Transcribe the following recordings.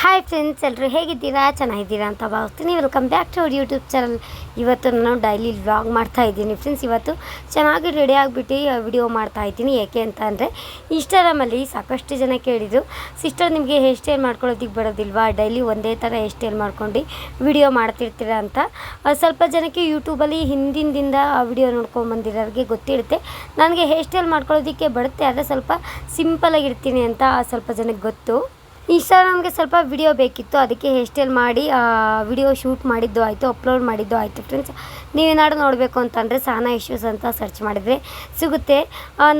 Hi friends ಎಲ್ಲರೂ ಹೇಗಿದ್ದೀರಾ? ಚೆನ್ನಾಗಿದ್ದೀರಾ ಅಂತ ಭಾವಿಸ್ತೀನಿ. Welcome back to our YouTube channel ಇವತ್ತು ನಾನು ಡೈಲಿ ವ್ಲಾಗ್ ಮಾಡ್ತಾ ಇದ್ದೀನಿ ಫ್ರೆಂಡ್ಸ್ ಇವತ್ತು ಚೆನ್ನಾಗಿ ರೆಡಿ ಆಗಿಬಿಟ್ಟು ವಿಡಿಯೋ ಮಾಡ್ತಾ ಇದ್ದೀನಿ. ಏಕೆ ಅಂತ ಅಂದರೆ ಇನ್ಸ್ಟಾಗ್ರಾಮಲ್ಲಿ ಸಾಕಷ್ಟು ಜನ ಕೇಳಿದರು ಸಿಸ್ಟರ್ ನಿಮಗೆ ಹೇರ್ ಸ್ಟೈಲ್ ಮಾಡ್ಕೊಳ್ಳೋದಕ್ಕೆ ಬರೋದಿಲ್ವಾ? ಡೈಲಿ ಒಂದೇ ಥರ ಹೇರ್ ಸ್ಟೈಲ್ ಮಾಡ್ಕೊಂಡು ವಿಡಿಯೋ ಮಾಡ್ತಿರ್ತೀರ ಅಂತ? ಸ್ವಲ್ಪ ಜನಕ್ಕೆ ಯೂಟ್ಯೂಬಲ್ಲಿ ಹಿಂದಿಂದಿಂದ ಆ ವಿಡಿಯೋ ನೋಡ್ಕೊಂಬಂದಿರೋರಿಗೆ ಗೊತ್ತಿರುತ್ತೆ. ನನಗೆ ಹೇರ್ ಸ್ಟೈಲ್ ಮಾಡ್ಕೊಳ್ಳೋದಕ್ಕೆ ಬರುತ್ತೆ, ಆದರೆ ಸ್ವಲ್ಪ ಸಿಂಪಲಾಗಿರ್ತೀನಿ ಅಂತ ಸ್ವಲ್ಪ ಜನಕ್ಕೆ ಗೊತ್ತು. ಇನ್ಸ್ಟಾಗ್ರಾಮ್ಗೆ ಸ್ವಲ್ಪ ವಿಡಿಯೋ ಬೇಕಿತ್ತು. ಅದಕ್ಕೆ ಹೇರ್ ಸ್ಟೈಲ್ ಮಾಡಿ ವಿಡಿಯೋ ಶೂಟ್ ಮಾಡಿದ್ದು ಆಯಿತು ಅಪ್ಲೋಡ್ ಮಾಡಿದ್ದು ಆಯಿತು ಫ್ರೆಂಡ್ಸ್ ನೀವೇನಾದ್ರು ನೋಡಬೇಕು ಅಂತಂದರೆ ಸಾನಾ ಇಶ್ಯೂಸ್ ಅಂತ ಸರ್ಚ್ ಮಾಡಿದರೆ ಸಿಗುತ್ತೆ.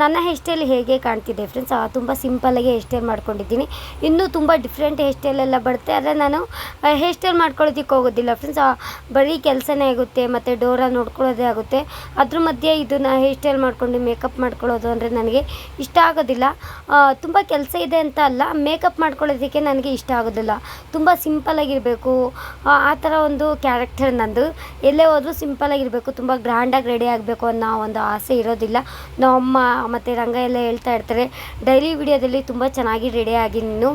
ನನ್ನ ಹೇರ್ ಸ್ಟೈಲ್ ಹೇಗೆ ಕಾಣ್ತಿದೆ ಫ್ರೆಂಡ್ಸ್ ತುಂಬ ಸಿಂಪಲ್ಲಾಗಿ ಹೇರ್ ಸ್ಟೈಲ್ ಮಾಡ್ಕೊಂಡಿದ್ದೀನಿ. ಇನ್ನೂ ತುಂಬ ಡಿಫ್ರೆಂಟ್ ಹೇರ್ ಸ್ಟೈಲ್ ಎಲ್ಲ ಬರುತ್ತೆ. ಆದರೆ ನಾನು ಹೇರ್ ಸ್ಟೈಲ್ ಮಾಡ್ಕೊಳ್ಳೋದಕ್ಕೆ ಹೋಗೋದಿಲ್ಲ ಫ್ರೆಂಡ್ಸ್ ಬರೀ ಕೆಲಸನೇ ಆಗುತ್ತೆ, ಮತ್ತು ಡೋರ ನೋಡ್ಕೊಳ್ಳೋದೇ ಆಗುತ್ತೆ. ಅದ್ರ ಮಧ್ಯೆ ಇದನ್ನು ಹೇರ್ ಸ್ಟೈಲ್ ಮಾಡ್ಕೊಂಡು ಮೇಕಪ್ ಮಾಡ್ಕೊಳ್ಳೋದು ಅಂದರೆ ನನಗೆ ಇಷ್ಟ ಆಗೋದಿಲ್ಲ. ತುಂಬ ಕೆಲಸ ಇದೆ ಅಂತ ಅಲ್ಲ ಮೇಕಪ್ ಮಾಡ್ಕೊಳ್ಳೋದಕ್ಕೆ ನನಗೆ ಇಷ್ಟ ಆಗೋದಿಲ್ಲ. ತುಂಬ ಸಿಂಪಲಾಗಿರಬೇಕು ಆ ಥರ ಒಂದು ಕ್ಯಾರೆಕ್ಟರ್ ನಂದು. ಎಲ್ಲೇ ಹೋದರೂ ಸಿಂಪಲಾಗಿರಬೇಕು ತುಂಬ ಗ್ರ್ಯಾಂಡಾಗಿ ರೆಡಿ ಆಗಬೇಕು ಅನ್ನೋ ಒಂದು ಆಸೆ ಇರೋದಿಲ್ಲ. ನಮ್ಮ ಮತ್ತು ರಂಗ ಎಲ್ಲ ಹೇಳ್ತಾ ಇರ್ತಾರೆ. ಡೈಲಿ ವಿಡಿಯೋದಲ್ಲಿ ತುಂಬ ಚೆನ್ನಾಗಿ ರೆಡಿ ಆಗಿ ನೀನು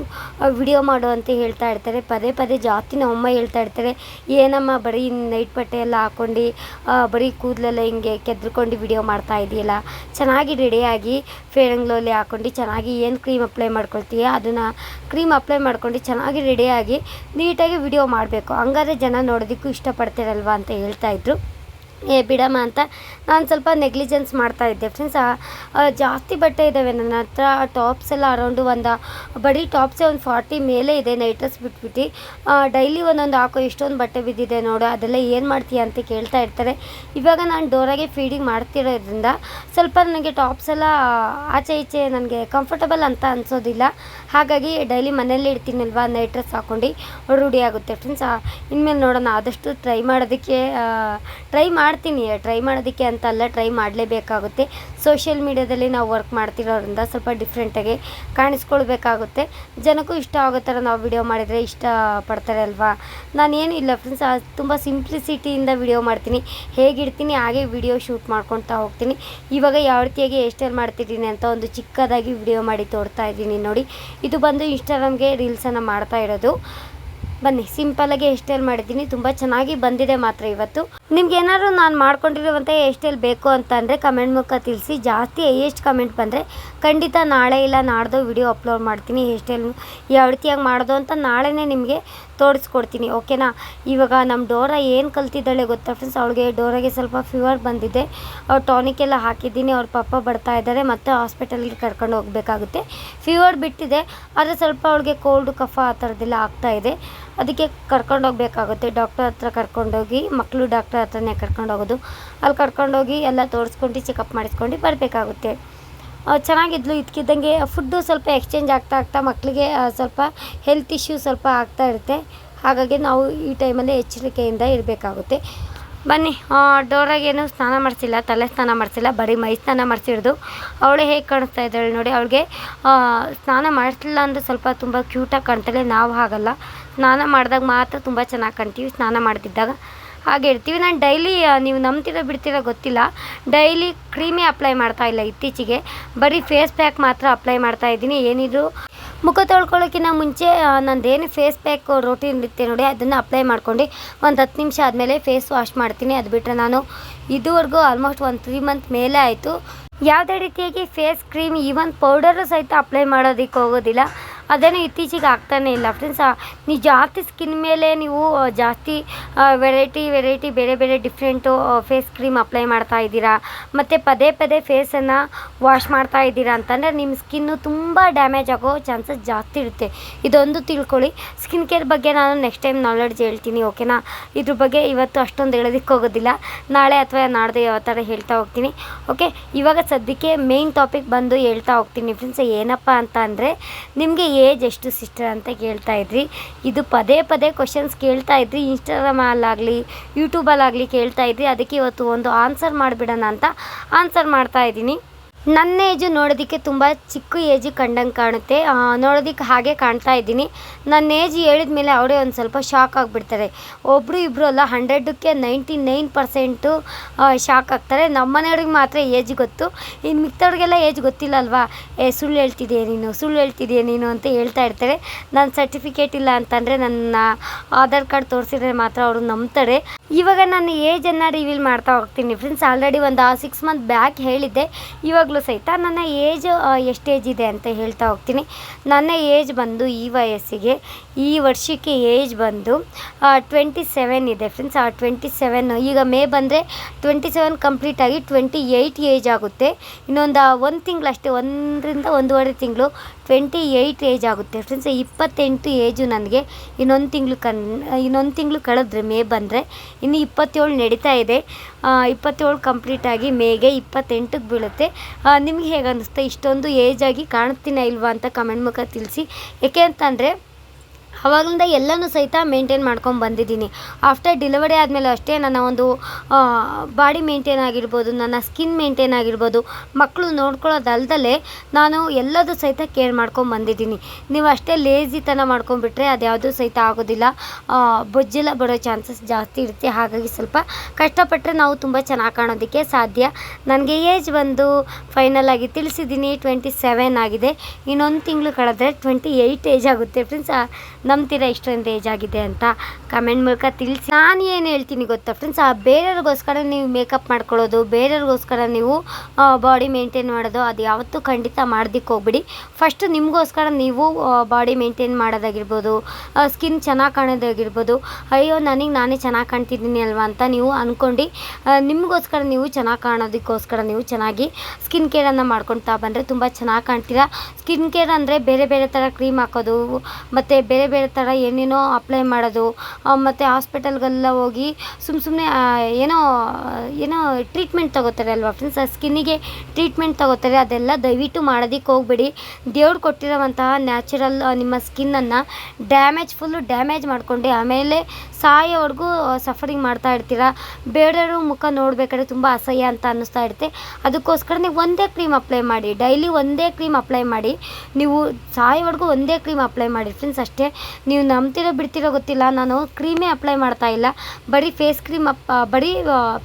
ವಿಡಿಯೋ ಮಾಡು ಅಂತ ಹೇಳ್ತಾ ಇರ್ತಾರೆ. ಪದೇ ಪದೇ ಜಾಸ್ತಿ ನಮ್ಮಮ್ಮ ಹೇಳ್ತಾ ಇರ್ತಾರೆ. ಏನಮ್ಮ ಬರೀ ನೈಟ್ ಬಟ್ಟೆ ಎಲ್ಲ ಹಾಕ್ಕೊಂಡು ಬರೀ ಕೂದಲೆಲ್ಲ ಹಿಂಗೆ ಕೆದ್ರಕೊಂಡು ವಿಡಿಯೋ ಮಾಡ್ತಾ ಇದೆಯಲ್ಲ. ಚೆನ್ನಾಗಿ ರೆಡಿಯಾಗಿ ಫೇರ್ ಹಾಕ್ಕೊಂಡು ಚೆನ್ನಾಗಿ ಏನು ಕ್ರೀಮ್ ಅಪ್ಲೈ ಮಾಡ್ಕೊಳ್ತೀಯ? ಅದನ್ನು ಕ್ರೀಮ್ ಅಪ್ಲೈ ಮಾಡ್ಕೊಂಡು ಚೆನ್ನಾಗಿ ರೆಡಿಯಾಗಿ ನೀಟಾಗಿ ವಿಡಿಯೋ ಮಾಡಬೇಕು. ಹಂಗಾದ್ರೆ ಜನ ನೋಡೋದಕ್ಕೂ ಇಷ್ಟಪಡ್ತೀರಲ್ವ ಅಂತ ಹೇಳ್ತಾ ಇದ್ರು. ಏ, ಬಿಡಮ್ಮ ಅಂತ ನಾನು ಸ್ವಲ್ಪ ನೆಗ್ಲಿಜೆನ್ಸ್ ಮಾಡ್ತಾ ಇದ್ದೆ. ಫ್ರೆಂಡ್ಸ್ ಜಾಸ್ತಿ ಬಟ್ಟೆ ಇದ್ದಾವೆ ನನ್ನ ಹತ್ರ. ಟಾಪ್ಸ್ ಎಲ್ಲ ಅರೌಂಡು ಒಂದು, ಬರೀ ಟಾಪ್ಸೇ ಒಂದು ಫಾರ್ಟಿ ಮೇಲೆ ಇದೆ ನೈಟ್ರಸ್ ಬಿಟ್ಬಿಟ್ಟು. ಡೈಲಿ ಒಂದೊಂದು ಹಾಕೋ, ಇಷ್ಟೊಂದು ಬಟ್ಟೆ ಬಿದ್ದಿದೆ ನೋಡು, ಅದೆಲ್ಲ ಏನು ಮಾಡ್ತೀಯ ಅಂತ ಕೇಳ್ತಾ ಇರ್ತಾರೆ. ಇವಾಗ ನಾನು ಡೋರಾಗೆ ಫೀಡಿಂಗ್ ಮಾಡ್ತಿರೋದ್ರಿಂದ ಸ್ವಲ್ಪ ನನಗೆ ಟಾಪ್ಸ್ ಎಲ್ಲ, ಆಚೆ ಈಚೆ ನನಗೆ ಕಂಫರ್ಟಬಲ್ ಅಂತ ಅನಿಸೋದಿಲ್ಲ. ಹಾಗಾಗಿ ಡೈಲಿ ಮನೇಲಿ ಇಡ್ತೀನಲ್ವಾ ನೈಟ್ ಡ್ರೆಸ್ ಹಾಕೊಂಡು, ರೂಢಿ ಆಗುತ್ತೆ. ಫ್ರೆಂಡ್ಸ್ ಇನ್ಮೇಲೆ ನೋಡೋಣ, ಆದಷ್ಟು ಟ್ರೈ ಮಾಡೋದಕ್ಕೆ ಟ್ರೈ ಮಾಡ್ತೀನಿ ಟ್ರೈ ಮಾಡೋದಕ್ಕೆ ಅಂತ ಅಲ್ಲ ಟ್ರೈ ಮಾಡಲೇಬೇಕಾಗುತ್ತೆ. ಸೋಷಿಯಲ್ ಮೀಡ್ಯಾದಲ್ಲಿ ನಾವು ವರ್ಕ್ ಮಾಡ್ತಿರೋದ್ರಿಂದ ಸ್ವಲ್ಪ ಡಿಫ್ರೆಂಟಾಗಿ ಕಾಣಿಸ್ಕೊಳ್ಬೇಕಾಗುತ್ತೆ. ಜನಕ್ಕೂ ಇಷ್ಟ ಆಗೋ ಥರ ನಾವು ವಿಡಿಯೋ ಮಾಡಿದರೆ ಇಷ್ಟ ಪಡ್ತಾರೆ ಅಲ್ವಾ? ನಾನೇನು ಇಲ್ಲ ಫ್ರೆಂಡ್ಸ್ ತುಂಬ ಸಿಂಪ್ಲಿಸಿಟಿಯಿಂದ ವಿಡಿಯೋ ಮಾಡ್ತೀನಿ. ಹೇಗಿಡ್ತೀನಿ, ಹಾಗೆ ವಿಡಿಯೋ ಶೂಟ್ ಮಾಡ್ಕೊತಾ ಹೋಗ್ತೀನಿ. ಇವಾಗ ಯಾವ ರೀತಿಯಾಗಿ ಹೇರ್ ಮಾಡ್ತಿದ್ದೀನಿ ಅಂತ ಒಂದು ಚಿಕ್ಕದಾಗಿ ವಿಡಿಯೋ ಮಾಡಿ ತೋರ್ತಾ ಇದ್ದೀನಿ ನೋಡಿ. ಇದು ಬಂದು ಇನ್ಸ್ಟಾಗ್ರಾಮ್ಗೆ ರೀಲ್ಸನ್ನು ಮಾಡ್ತಾ ಇರೋದು. ಬನ್ನಿ ಸಿಂಪಲಾಗಿ ಹೇರ್ ಸ್ಟೈಲ್ ಮಾಡಿದ್ದೀನಿ. ತುಂಬ ಚೆನ್ನಾಗಿ ಬಂದಿದೆ ಮಾತ್ರ ಇವತ್ತು. ನಿಮ್ಗೆ ಏನಾದ್ರು ನಾನು ಮಾಡ್ಕೊಂಡಿರುವಂಥ ಹೇರ್ ಸ್ಟೈಲ್ ಬೇಕು ಅಂತ ಅಂದರೆ ಕಮೆಂಟ್ ಮುಖ ತಿಳಿಸಿ. ಜಾಸ್ತಿ ಹೈಯೆಸ್ಟ್ ಕಮೆಂಟ್ ಬಂದರೆ ಖಂಡಿತ ನಾಳೆ ಇಲ್ಲ ನಾಡ್ದು ವಿಡಿಯೋ ಅಪ್ಲೋಡ್ ಮಾಡ್ತೀನಿ ಹೇರ್ ಸ್ಟೈಲ್ ಯಾವ ರೀತಿಯಾಗಿ ಮಾಡೋದು ಅಂತ ನಾಳೆನೇ ನಿಮಗೆ ತೋರಿಸ್ಕೊಡ್ತೀನಿ, ಓಕೆನಾ? ಇವಾಗ ನಮ್ಮ ಡೋರ ಏನು ಕಲ್ತಿದ್ದಾಳೆ ಗೊತ್ತಾ ಫ್ರೆಂಡ್ಸ್ ಅವಳಿಗೆ ಡೋರಾಗೆ ಸ್ವಲ್ಪ ಫೀವರ್ ಬಂದಿದೆ. ಅವ್ರು ಟಾನಿಕ್ ಎಲ್ಲ ಹಾಕಿದ್ದೀನಿ ಅವ್ರ ಪಾಪ ಬರ್ತಾ ಇದ್ದಾರೆ ಮತ್ತೆ ಹಾಸ್ಪಿಟಲ್ಗೆ ಕರ್ಕೊಂಡು ಹೋಗಬೇಕಾಗುತ್ತೆ. ಫೀವರ್ ಬಿಟ್ಟಿದೆ, ಆದರೆ ಸ್ವಲ್ಪ ಅವಳಿಗೆ ಕೋಲ್ಡ್ ಕಫ ಆ ಥರದ್ದೆಲ್ಲ ಆಗ್ತಾ ಇದೆ. ಅದಕ್ಕೆ ಕರ್ಕೊಂಡು ಹೋಗಬೇಕಾಗುತ್ತೆ. ಡಾಕ್ಟರ್ ಹತ್ರ ಕರ್ಕೊಂಡೋಗಿ ಮಕ್ಕಳು ಡಾಕ್ಟರ್ ಹತ್ರನೇ ಕರ್ಕೊಂಡು ಹೋಗೋದು. ಅಲ್ಲಿ ಕರ್ಕೊಂಡೋಗಿ ಎಲ್ಲ ತೋರಿಸ್ಕೊಂಡು ಚೆಕಪ್ ಮಾಡಿಸ್ಕೊಂಡು ಬರಬೇಕಾಗುತ್ತೆ. ಚೆನ್ನಾಗಿದ್ಲು, ಇದ್ಕಿದ್ದಂಗೆ ಫುಡ್ಡು ಸ್ವಲ್ಪ ಎಕ್ಸ್ಚೇಂಜ್ ಆಗ್ತಾ ಆಗ್ತಾ ಮಕ್ಕಳಿಗೆ ಸ್ವಲ್ಪ ಹೆಲ್ತ್ ಇಶ್ಯೂ ಸ್ವಲ್ಪ ಆಗ್ತಾ ಇರುತ್ತೆ. ಹಾಗಾಗಿ ನಾವು ಈ ಟೈಮಲ್ಲಿ ಎಚ್ಚರಿಕೆಯಿಂದ ಇರಬೇಕಾಗುತ್ತೆ. ಬನ್ನಿ ಡೋರಾಗೇನು ಸ್ನಾನ ಮಾಡಿಸಿಲ್ಲ, ತಲೆ ಸ್ನಾನ ಮಾಡಿಸಿಲ್ಲ, ಬರೀ ಮೈ ಸ್ನಾನ ಮಾಡಿಸಿರೋದು. ಅವಳು ಹೇಗೆ ಕಾಣಿಸ್ತಾ ಇದ್ದಾಳೆ ನೋಡಿ, ಅವಳಿಗೆ ಸ್ನಾನ ಮಾಡಿಸಲಿಲ್ಲ ಅಂದರೆ ಸ್ವಲ್ಪ ತುಂಬ ಕ್ಯೂಟಾಗಿ ಕಾಣ್ತಾಳೆ, ನಾವು ಹಾಗಲ್ಲ. ಸ್ನಾನ ಮಾಡಿದಾಗ ಮಾತ್ರ ತುಂಬ ಚೆನ್ನಾಗಿ ಕಾಣ್ತೀವಿ, ಸ್ನಾನ ಮಾಡ್ತಿದ್ದಾಗ. ಹಾಗೆ ಇರ್ತೀವಿ. ನಾನು ಡೈಲಿ ನೀವು ನಂಬ್ತೀರ ಬಿಡ್ತೀರೋ ಗೊತ್ತಿಲ್ಲ. ಡೈಲಿ ಕ್ರೀಮೇ ಅಪ್ಲೈ ಮಾಡ್ತಾ ಇಲ್ಲ ಇತ್ತೀಚೆಗೆ. ಬರೀ ಫೇಸ್ ಪ್ಯಾಕ್ ಮಾತ್ರ ಅಪ್ಲೈ ಮಾಡ್ತಾ ಇದ್ದೀನಿ. ಏನಿದ್ರು ಮುಖ ತೊಳ್ಕೊಳ್ಳೋಕ್ಕಿಂತ ಮುಂಚೆ ನಂದೇನು ಫೇಸ್ ಪ್ಯಾಕ್ ರೋಟೀನ್ ಇರುತ್ತೆ ನೋಡಿ, ಅದನ್ನು ಅಪ್ಲೈ ಮಾಡ್ಕೊಂಡು ಒಂದು ಹತ್ತು ನಿಮಿಷ ಆದಮೇಲೆ ಫೇಸ್ ವಾಶ್ ಮಾಡ್ತೀನಿ. ಅದು ಬಿಟ್ಟರೆ ನಾನು ಇದುವರೆಗೂ ಆಲ್ಮೋಸ್ಟ್ ಒಂದು ತ್ರೀ ಮಂತ್ ಮೇಲೆ ಆಯಿತು. ಯಾವುದೇ ರೀತಿಯಾಗಿ ಫೇಸ್ ಕ್ರೀಮ್ ಈವನ್ ಪೌಡರು ಸಹಿತ ಅಪ್ಲೈ ಮಾಡೋದಕ್ಕೆ ಹೋಗೋದಿಲ್ಲ. ಅದೇನು ಇತ್ತೀಚೆಗೆ ಆಗ್ತಾನೆ ಇಲ್ಲ. ಫ್ರೆಂಡ್ಸ್ ನೀವು ಜಾಸ್ತಿ ಸ್ಕಿನ್ ಮೇಲೆ ನೀವು ಜಾಸ್ತಿ ವೆರೈಟಿ ವೆರೈಟಿ ಬೇರೆ ಬೇರೆ ಡಿಫ್ರೆಂಟು ಫೇಸ್ ಕ್ರೀಮ್ ಅಪ್ಲೈ ಮಾಡ್ತಾ ಇದ್ದೀರಾ? ಮತ್ತು ಪದೇ ಪದೇ ಫೇಸನ್ನು ವಾಶ್ ಮಾಡ್ತಾ ಇದ್ದೀರಾ ಅಂತಂದರೆ ನಿಮ್ಮ ಸ್ಕಿನ್ನು ತುಂಬ ಡ್ಯಾಮೇಜ್ ಆಗೋ ಚಾನ್ಸಸ್ ಜಾಸ್ತಿ ಇರುತ್ತೆ. ಇದೊಂದು ತಿಳ್ಕೊಳ್ಳಿ. ಸ್ಕಿನ್ ಕೇರ್ ಬಗ್ಗೆ ನಾನು ನೆಕ್ಸ್ಟ್ ಟೈಮ್ ನಾಲೆಡ್ಜ್ ಹೇಳ್ತೀನಿ ಓಕೆನಾ ಇದ್ರ ಬಗ್ಗೆ ಇವತ್ತು ಅಷ್ಟೊಂದು ಹೇಳೋದಕ್ಕೆ ಹೋಗೋದಿಲ್ಲ. ನಾಳೆ ಅಥವಾ ನಾಡ್ದು ಯಾವ ಥರ ಹೇಳ್ತಾ ಹೋಗ್ತೀನಿ ಓಕೆ ಇವಾಗ ಸದ್ಯಕ್ಕೆ ಮೇಯ್ನ್ ಟಾಪಿಕ್ ಬಂದು ಹೇಳ್ತಾ ಹೋಗ್ತೀನಿ. ಫ್ರೆಂಡ್ಸ್ ಏನಪ್ಪ ಅಂತ ಅಂದರೆ ನಿಮಗೆ ಏಜ್ ಎಷ್ಟು ಸಿಸ್ಟರ್ ಅಂತ ಕೇಳ್ತಾ ಇದ್ರಿ. ಇದು ಪದೇ ಪದೇ ಕ್ವಶನ್ಸ್ ಕೇಳ್ತಾ ಇದ್ರಿ. ಇನ್ಸ್ಟಾಗ್ರಾಮಲ್ಲಾಗಲಿ ಯೂಟ್ಯೂಬಲ್ಲಾಗಲಿ ಕೇಳ್ತಾ ಇದ್ರಿ. ಅದಕ್ಕೆ ಇವತ್ತು ಒಂದು ಆನ್ಸರ್ ಮಾಡಿಬಿಡೋಣ ಅಂತ ಆನ್ಸರ್ ಮಾಡ್ತಾ ಇದ್ದೀನಿ. ನನ್ನ ಏಜು ನೋಡೋದಕ್ಕೆ ತುಂಬ ಚಿಕ್ಕ ಏಜು ಕಂಡಂಗೆ ಕಾಣುತ್ತೆ. ನೋಡೋದಕ್ಕೆ ಹಾಗೆ ಕಾಣ್ತಾ ಇದ್ದೀನಿ. ನನ್ನ ಏಜ್ ಹೇಳಿದ ಮೇಲೆ ಅವರೇ ಒಂದು ಸ್ವಲ್ಪ ಶಾಕ್ ಆಗಿಬಿಡ್ತಾರೆ. ಒಬ್ಬರು ಇಬ್ಬರು ಅಲ್ಲ, ಹಂಡ್ರೆಡಕ್ಕೆ ನೈಂಟಿ ನೈನ್ ಪರ್ಸೆಂಟು ಶಾಕ್ ಆಗ್ತಾರೆ. ನಮ್ಮ ಮನೆಯವ್ರಿಗೆ ಮಾತ್ರ ಏಜ್ ಗೊತ್ತು. ಇನ್ನು ಮಿಕ್ತವ್ರಿಗೆಲ್ಲ ಏಜ್ ಗೊತ್ತಿಲ್ಲ ಅಲ್ವಾ ಏ, ಸುಳ್ಳು ಹೇಳ್ತಿದ್ದೀಯ ನೀನು? ಸುಳ್ಳು ಹೇಳ್ತಿದ್ದೀಯ ನೀನು ಅಂತ ಹೇಳ್ತಾ ಇರ್ತಾರೆ. ನನ್ನ ಸರ್ಟಿಫಿಕೇಟ್ ಇಲ್ಲ ಅಂತಂದರೆ ನನ್ನ ಆಧಾರ್ ಕಾರ್ಡ್ ತೋರಿಸಿದ್ರೆ ಮಾತ್ರ ಅವರು ನಂಬ್ತಾರೆ. ಇವಾಗ ನಾನು ಏಜನ್ನು ರಿವೀಲ್ ಮಾಡ್ತಾ ಹೋಗ್ತೀನಿ. ಫ್ರೆಂಡ್ಸ್, ಆಲ್ರೆಡಿ ಒಂದು ಸಿಕ್ಸ್ ಮಂತ್ ಬ್ಯಾಕ್ ಹೇಳಿದ್ದೆ. ಇವಾಗಲೂ ಸಹಿತ ನನ್ನ ಏಜ್ ಎಷ್ಟು ಏಜ್ ಇದೆ ಅಂತ ಹೇಳ್ತಾ ಹೋಗ್ತೀನಿ. ನನ್ನ ಏಜ್ ಬಂದು ಈ ವಯಸ್ಸಿಗೆ, ಈ ವರ್ಷಕ್ಕೆ ಏಜ್ ಬಂದು ಟ್ವೆಂಟಿ ಸೆವೆನ್ ಇದೆ ಫ್ರೆಂಡ್ಸ್ ಆ ಟ್ವೆಂಟಿ ಸೆವೆನ್ ಈಗ ಮೇ ಬಂದರೆ ಟ್ವೆಂಟಿ ಸೆವೆನ್ ಕಂಪ್ಲೀಟ್ ಆಗಿ ಟ್ವೆಂಟಿ ಏಯ್ಟ್ ಏಜ್ ಆಗುತ್ತೆ. ಇನ್ನೊಂದು ಒಂದು ತಿಂಗಳಷ್ಟೇ, ಒಂದರಿಂದ ಒಂದೂವರೆ ತಿಂಗಳು ಟ್ವೆಂಟಿ ಏಯ್ಟ್ ಏಜ್ ಆಗುತ್ತೆ ಫ್ರೆಂಡ್ಸ್ ಇಪ್ಪತ್ತೆಂಟು ಏಜು ನನಗೆ ಇನ್ನೊಂದು ತಿಂಗಳು ಕನ್ ಇನ್ನೊಂದು ತಿಂಗಳು ಕಳೆದ್ರೆ ಮೇ ಬಂದರೆ. ಇನ್ನು ಇಪ್ಪತ್ತೇಳು ನಡೀತಾ ಇದೆ. ಇಪ್ಪತ್ತೇಳು ಕಂಪ್ಲೀಟ್ ಆಗಿ ಮೇಗೆ ಇಪ್ಪತ್ತೆಂಟಕ್ಕೆ ಬೀಳುತ್ತೆ. ನಿಮ್ಗೆ ಹೇಗೆ ಅನ್ನಿಸ್ತಾ ಇಷ್ಟೊಂದು ಏಜಾಗಿ ಆಗಿ ಕಾಣ್ತೀನ ಇಲ್ವಾ ಅಂತ ಕಮೆಂಟ್ ಮುಖ ತಿಳಿಸಿ. ಏಕೆ ಅಂತಂದರೆ ಅವಾಗಲಿಂದ ಎಲ್ಲನೂ ಸಹಿತ ಮೇಂಟೈನ್ ಮಾಡ್ಕೊಂಡು ಬಂದಿದ್ದೀನಿ. ಆಫ್ಟರ್ ಡಿಲಿವರಿ ಆದಮೇಲೆ ಅಷ್ಟೇ ನನ್ನ ಒಂದು ಬಾಡಿ ಮೇಂಟೈನ್ ಆಗಿರ್ಬೋದು, ನನ್ನ ಸ್ಕಿನ್ ಮೇಂಟೈನ್ ಆಗಿರ್ಬೋದು ಮಕ್ಕಳು ನೋಡ್ಕೊಳ್ಳೋದಲ್ದಲೆ ನಾನು ಎಲ್ಲದೂ ಸಹಿತ ಕೇರ್ ಮಾಡ್ಕೊಂಡು ಬಂದಿದ್ದೀನಿ. ನೀವು ಅಷ್ಟೇ ಲೇಜಿತನ ಮಾಡ್ಕೊಂಡ್ಬಿಟ್ರೆ ಅದ್ಯಾವುದೂ ಸಹಿತ ಆಗೋದಿಲ್ಲ. ಬೊಜ್ಜೆಲ್ಲ ಬರೋ ಚಾನ್ಸಸ್ ಜಾಸ್ತಿ ಇರುತ್ತೆ. ಹಾಗಾಗಿ ಸ್ವಲ್ಪ ಕಷ್ಟಪಟ್ಟರೆ ನಾವು ತುಂಬ ಚೆನ್ನಾಗಿ ಕಾಣೋದಕ್ಕೆ ಸಾಧ್ಯ. ನನಗೆ ಏಜ್ ಬಂದು ಫೈನಲ್ ಆಗಿ ತಿಳಿಸಿದ್ದೀನಿ ಟ್ವೆಂಟಿ ಸೆವೆನ್ ಆಗಿದೆ. ಇನ್ನೊಂದು ತಿಂಗಳು ಕಳೆದ್ರೆ ಟ್ವೆಂಟಿ ಏಜ್ ಆಗುತ್ತೆ. ಫ್ರೆಂಡ್ಸ್ ನಂಬ್ತೀರಾ ಇಷ್ಟೊಂದು ಏಜ್ ಆಗಿದೆ ಅಂತ ಕಮೆಂಟ್ ಮೂಲಕ ತಿಳಿಸಿ. ನಾನು ಏನು ಹೇಳ್ತೀನಿ ಗೊತ್ತಾ ಫ್ರೆಂಡ್ಸ್ ಆ ಬೇರೆಯವ್ರಿಗೋಸ್ಕರ ನೀವು ಮೇಕಪ್ ಮಾಡ್ಕೊಳ್ಳೋದು, ಬೇರೆಯವ್ರಿಗೋಸ್ಕರ ನೀವು ಬಾಡಿ ಮೇಂಟೈನ್ ಮಾಡೋದು, ಅದು ಯಾವತ್ತೂ ಖಂಡಿತ ಮಾಡೋದಕ್ಕೆ ಹೋಗ್ಬಿಡಿ. ಫಸ್ಟ್ ನಿಮಗೋಸ್ಕರ ನೀವು ಬಾಡಿ ಮೇಂಟೈನ್ ಮಾಡೋದಾಗಿರ್ಬೋದು ಸ್ಕಿನ್ ಚೆನ್ನಾಗಿ ಕಾಣೋದಾಗಿರ್ಬೋದು, ಅಯ್ಯೋ ನನಗೆ ನಾನೇ ಚೆನ್ನಾಗಿ ಕಾಣ್ತಿದ್ದೀನಿ ಅಲ್ವಾ ಅಂತ ನೀವು ಅಂದ್ಕೊಂಡು ನಿಮಗೋಸ್ಕರ ನೀವು ಚೆನ್ನಾಗಿ ಕಾಣೋದಕ್ಕೋಸ್ಕರ ನೀವು ಚೆನ್ನಾಗಿ ಸ್ಕಿನ್ ಕೇರನ್ನು ಮಾಡ್ಕೊಳ್ತಾ ಬಂದರೆ ತುಂಬ ಚೆನ್ನಾಗಿ ಕಾಣ್ತೀರಾ. ಸ್ಕಿನ್ ಕೇರ್ ಅಂದರೆ ಬೇರೆ ಬೇರೆ ಥರ ಕ್ರೀಮ್ ಹಾಕೋದು, ಮತ್ತು ಬೇರೆ ಬೇರೆ ಥರ ಏನೇನೋ ಅಪ್ಲೈ ಮಾಡೋದು ಮತ್ತು ಹಾಸ್ಪಿಟಲ್ಗೆಲ್ಲ ಹೋಗಿ ಸುಮ್ಮ ಸುಮ್ಮನೆ ಏನೋ ಏನೋ ಟ್ರೀಟ್ಮೆಂಟ್ ತಗೋತಾರೆ ಅಲ್ವಾ ಫ್ರೆಂಡ್ಸ್ ಆ ಸ್ಕಿನ್ನಿಗೆ ಟ್ರೀಟ್ಮೆಂಟ್ ತಗೋತಾರೆ, ಅದೆಲ್ಲ ದಯವಿಟ್ಟು ಮಾಡೋದಕ್ಕೆ ಹೋಗ್ಬೇಡಿ. ದೇವ್ರು ಕೊಟ್ಟಿರೋವಂತಹ ನ್ಯಾಚುರಲ್ ನಿಮ್ಮ ಸ್ಕಿನ್ನನ್ನು ಡ್ಯಾಮೇಜ್ ಫುಲ್ಲು ಡ್ಯಾಮೇಜ್ ಮಾಡ್ಕೊಂಡು ಆಮೇಲೆ ಸಾಯೋವರೆಗೂ ಸಫರಿಂಗ್ ಮಾಡ್ತಾ ಇರ್ತೀರ? ಬೇರೆಯವ್ರ ಮುಖ ನೋಡಬೇಕಾದ್ರೆ ತುಂಬ ಅಸಹ್ಯ ಅಂತ ಅನ್ನಿಸ್ತಾ ಇರುತ್ತೆ. ಅದಕ್ಕೋಸ್ಕರ ನೀವು ಒಂದೇ ಕ್ರೀಮ್ ಅಪ್ಲೈ ಮಾಡಿ. ಡೈಲಿ ಒಂದೇ ಕ್ರೀಮ್ ಅಪ್ಲೈ ಮಾಡಿ. ನೀವು ಸಾಯೋವರೆಗೂ ಒಂದೇ ಕ್ರೀಮ್ ಅಪ್ಲೈ ಮಾಡಿ ಫ್ರೆಂಡ್ಸ್ ಅಷ್ಟೇ. ನೀವು ನಂಬ್ತಿರೋ ಬಿಡ್ತಿರೋ ಗೊತ್ತಿಲ್ಲ. ನಾನು ಕ್ರೀಮೇ ಅಪ್ಲೈ ಮಾಡ್ತಾ ಇಲ್ಲ. ಬರೀ ಫೇಸ್ ಕ್ರೀಮ್ ಅಪ್ ಬರೀ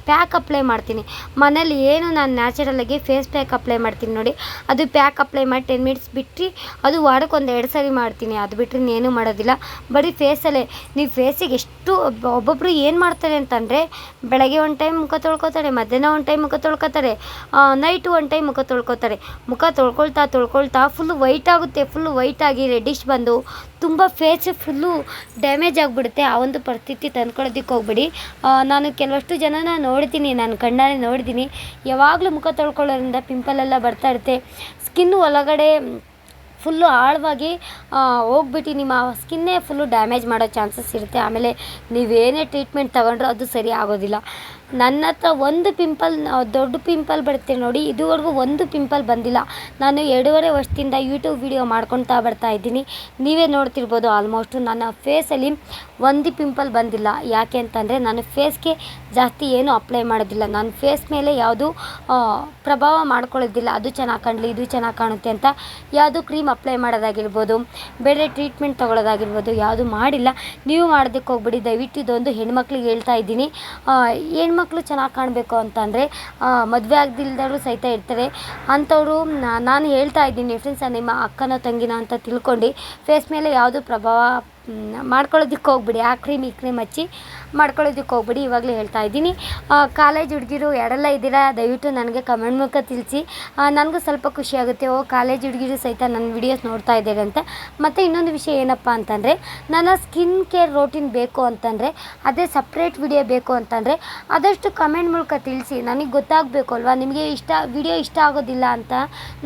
ಪ್ಯಾಕ್ ಅಪ್ಲೈ ಮಾಡ್ತೀನಿ. ಮನೇಲಿ ಏನು ನಾನು ನ್ಯಾಚುರಲಾಗಿ ಫೇಸ್ ಪ್ಯಾಕ್ ಅಪ್ಲೈ ಮಾಡ್ತೀನಿ ನೋಡಿ. ಅದು ಪ್ಯಾಕ್ ಅಪ್ಲೈ ಮಾಡಿ ಟೆನ್ ಮಿನಿಟ್ಸ್ ಬಿಟ್ಟು ಅದು ವಾರಕ್ಕೆ ಒಂದು ಎರಡು ಸರಿ ಮಾಡ್ತೀನಿ. ಅದು ಬಿಟ್ಟರೆ ಏನು ಮಾಡೋದಿಲ್ಲ. ಬರೀ ಫೇಸಲ್ಲೇ ನೀವು ಫೇಸಿಗೆ ಎಷ್ಟು ಒಬ್ಬೊಬ್ಬರು ಏನು ಮಾಡ್ತಾರೆ ಅಂತಂದರೆ, ಬೆಳಗ್ಗೆ ಒಂದು ಟೈಮ್ ಮುಖ ತೊಳ್ಕೊತಾರೆ, ಮಧ್ಯಾಹ್ನ ಒಂದು ಟೈಮ್ ಮುಖ ತೊಳ್ಕೊತಾರೆ ನೈಟು ಒಂದು ಟೈಮ್ ಮುಖ ತೊಳ್ಕೊತಾರೆ. ಮುಖ ತೊಳ್ಕೊಳ್ತಾ ತೊಳ್ಕೊಳ್ತಾ ಫುಲ್ಲು ವೈಟ್ ಆಗುತ್ತೆ. ಫುಲ್ಲು ವೈಟಾಗಿ ರೆಡ್ಡಿಶ್ ಬಂದು ತುಂಬ ಫೇಸ್ ಫುಲ್ಲು ಡ್ಯಾಮೇಜ್ ಆಗಿಬಿಡುತ್ತೆ ಆ ಒಂದು ಪರಿಸ್ಥಿತಿ ತಂದ್ಕೊಳ್ಳೋದಕ್ಕೆ ಹೋಗ್ಬೇಡಿ. ನಾನು ಕೆಲವಷ್ಟು ಜನನ ನೋಡ್ತೀನಿ ನಾನು ಕಣ್ಣಾರೆ ನೋಡಿದ್ದೀನಿ. ಯಾವಾಗಲೂ ಮುಖ ತೊಳ್ಕೊಳ್ಳೋದ್ರಿಂದ ಪಿಂಪಲ್ ಎಲ್ಲ ಬರ್ತಾ ಇರುತ್ತೆ. ಸ್ಕಿನ್ ಒಳಗಡೆ ಫುಲ್ಲು ಆಳವಾಗಿ ಹೋಗ್ಬಿಟ್ಟು ನಿಮ್ಮ ಸ್ಕಿನ್ನೇ ಫುಲ್ಲು ಡ್ಯಾಮೇಜ್ ಮಾಡೋ ಚಾನ್ಸಸ್ ಇರುತ್ತೆ. ಆಮೇಲೆ ನೀವೇನೇ ಟ್ರೀಟ್ಮೆಂಟ್ ತಗೊಂಡ್ರೂ ಅದು ಸರಿ ಆಗೋದಿಲ್ಲ. ನನ್ನ ಹತ್ರ ಒಂದು ಪಿಂಪಲ್ ದೊಡ್ಡ ಪಿಂಪಲ್ ಬರುತ್ತೆ ನೋಡಿ. ಇದುವರೆಗೂ ಒಂದು ಪಿಂಪಲ್ ಬಂದಿಲ್ಲ. ನಾನು ಎರಡೂವರೆ ವರ್ಷದಿಂದ ಯೂಟ್ಯೂಬ್ ವಿಡಿಯೋ ಮಾಡ್ಕೊತಾ ಬರ್ತಾ ಇದ್ದೀನಿ. ನೀವೇ ನೋಡ್ತಿರ್ಬೋದು ಆಲ್ಮೋಸ್ಟು ನನ್ನ ಫೇಸಲ್ಲಿ ಒಂದು ಪಿಂಪಲ್ ಬಂದಿಲ್ಲ. ಯಾಕೆ ಅಂತಂದರೆ ನಾನು ಫೇಸ್ಗೆ ಜಾಸ್ತಿ ಏನು ಅಪ್ಲೈ ಮಾಡೋದಿಲ್ಲ. ನಾನು ಫೇಸ್ ಮೇಲೆ ಯಾವುದು ಪ್ರಭಾವ ಮಾಡ್ಕೊಳ್ಳೋದಿಲ್ಲ. ಅದು ಚೆನ್ನಾಗಿ ಕಾಣಲಿ ಇದು ಚೆನ್ನಾಗಿ ಕಾಣುತ್ತೆ ಅಂತ ಯಾವುದು ಕ್ರೀಮ್ ಅಪ್ಲೈ ಮಾಡೋದಾಗಿರ್ಬೋದು ಬೇರೆ ಟ್ರೀಟ್ಮೆಂಟ್ ತೊಗೊಳೋದಾಗಿರ್ಬೋದು ಯಾವುದು ಮಾಡಿಲ್ಲ. ನೀವು ಮಾಡೋದಕ್ಕೆ ಹೋಗ್ಬಿಡಿ. ದಯವಿಟ್ಟು ಇದೊಂದು ಹೆಣ್ಮಕ್ಳಿಗೆ ಹೇಳ್ತಾ ಇದ್ದೀನಿ. ಆ, ಹೆಣ್ಮಕ್ಳು ಚೆನ್ನಾಗಿ ಕಾಣಬೇಕು ಅಂತಂದರೆ ಮದುವೆ ಆಗದಿಲ್ದವರು ಸಹಿತ ಇರ್ತಾರೆ ಅಂಥವರು ನಾನು ಹೇಳ್ತಾ ಇದ್ದೀನಿ ಫ್ರೆಂಡ್ಸ್ ನಿಮ್ಮ ಅಕ್ಕನ ತಂಗಿನ ಅಂತ ತಿಳ್ಕೊಂಡು ಫೇಸ್ ಮೇಲೆ ಯಾವುದು ಪ್ರಭಾವ ಮಾಡ್ಕೊಳ್ಳೋದಕ್ಕೆ ಹೋಗ್ಬಿಡಿ. ಆ ಕ್ರೀಮ್ ಈ ಕ್ರೀಮ್ ಹಚ್ಚಿ ಮಾಡ್ಕೊಳ್ಳೋದಕ್ಕೆ ಹೋಗ್ಬಿಡಿ, ಇವಾಗಲೇ ಹೇಳ್ತಾ ಇದ್ದೀನಿ. ಕಾಲೇಜ್ ಹುಡುಗಿರು ಯಾರೆಲ್ಲ ಇದ್ದೀರಾ, ದಯವಿಟ್ಟು ನನಗೆ ಕಮೆಂಟ್ ಮೂಲಕ ತಿಳಿಸಿ. ನನಗೂ ಸ್ವಲ್ಪ ಖುಷಿ ಆಗುತ್ತೆ. ಓ, ಕಾಲೇಜ್ ಹುಡುಗಿರು ಸಹಿತ ನನ್ನ ವಿಡಿಯೋಸ್ ನೋಡ್ತಾ ಇದ್ದಾರೆ ಅಂತ. ಮತ್ತು ಇನ್ನೊಂದು ವಿಷಯ ಏನಪ್ಪ ಅಂತಂದರೆ, ನನ್ನ ಸ್ಕಿನ್ ಕೇರ್ ರೋಟೀನ್ ಬೇಕು ಅಂತಂದರೆ, ಅದೇ ಸಪ್ರೇಟ್ ವಿಡಿಯೋ ಬೇಕು ಅಂತಂದರೆ, ಆದಷ್ಟು ಕಮೆಂಟ್ ಮೂಲಕ ತಿಳಿಸಿ. ನನಗೆ ಗೊತ್ತಾಗಬೇಕು ಅಲ್ವಾ? ನಿಮಗೆ ಇಷ್ಟ, ವಿಡಿಯೋ ಇಷ್ಟ ಆಗೋದಿಲ್ಲ ಅಂತ.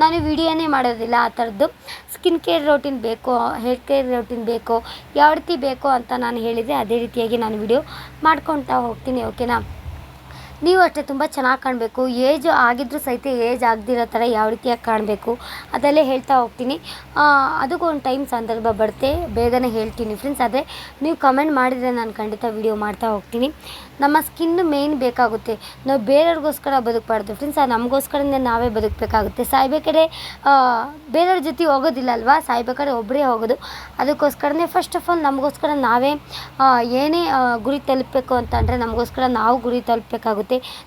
ನಾನು ವಿಡಿಯೋನೇ ಮಾಡೋದಿಲ್ಲ, ಆ ಥರದ್ದು. ಸ್ಕಿನ್ ಕೇರ್ ರೋಟೀನ್ ಬೇಕು ಹೇರ್ ಕೇರ್ ರೋಟೀನ್ ಬೇಕು, ಯಾವ ರೀತಿ ಬೇಕು ಅಂತ ನಾನು ಹೇಳಿದರೆ, ಅದೇ ರೀತಿಯಾಗಿ ನಾನು ವಿಡಿಯೋ ಮಾಡ್ಕೊತಾ ಹೋಗ್ತೀನಿ ಓಕೆನಾ ನೀವು ಅಷ್ಟೇ ತುಂಬ ಚೆನ್ನಾಗಿ ಕಾಣಬೇಕು. ಏಜ್ ಆಗಿದ್ದರೂ ಸಹಿತ ಏಜ್ ಆಗದಿರೋ ಥರ ಯಾವ ರೀತಿಯಾಗಿ ಕಾಣಬೇಕು? ಅದೆಲ್ಲ ಹೇಳ್ತಾ ಹೋಗ್ತೀನಿ. ಆ, ಅದಕ್ಕೂ ಒಂದು ಟೈಮ್ ಸಂದರ್ಭ ಬರುತ್ತೆ. ಬೇಗನೆ ಹೇಳ್ತೀನಿ ಫ್ರೆಂಡ್ಸ್ ಆದರೆ ನೀವು ಕಮೆಂಟ್ ಮಾಡಿದರೆ ನಾನು ಖಂಡಿತ ವಿಡಿಯೋ ಮಾಡ್ತಾ ಹೋಗ್ತೀನಿ. ನಮ್ಮ ಸ್ಕಿನ್ ಮೇಯ್ನ್ ಬೇಕಾಗುತ್ತೆ. ನಾವು ಬೇರೆಯವ್ರಿಗೋಸ್ಕರ ಬದುಕಬಾರ್ದು ಫ್ರೆಂಡ್ಸ್ ನಮಗೋಸ್ಕರನೇ ನಾವೇ ಬದುಕಬೇಕಾಗುತ್ತೆ. ಸಾಯ್ಬೇಕಾದ್ರೆ ಆ, ಬೇರೆಯವ್ರ ಜೊತೆ ಹೋಗೋದಿಲ್ಲ ಅಲ್ವಾ? ಸಾಯ್ಬೇಕಾದ್ರೆ ಒಬ್ಬರೇ ಹೋಗೋದು. ಅದಕ್ಕೋಸ್ಕರನೇ ಫಸ್ಟ್ ಆಫ್ ಆಲ್ ನಮಗೋಸ್ಕರ ನಾವೇ ಏನೇ ಗುರಿ ತಲುಪಬೇಕು ಅಂತಂದರೆ ನಮಗೋಸ್ಕರ ನಾವು ಗುರಿ ತಲುಪಬೇಕಾಗುತ್ತೆ.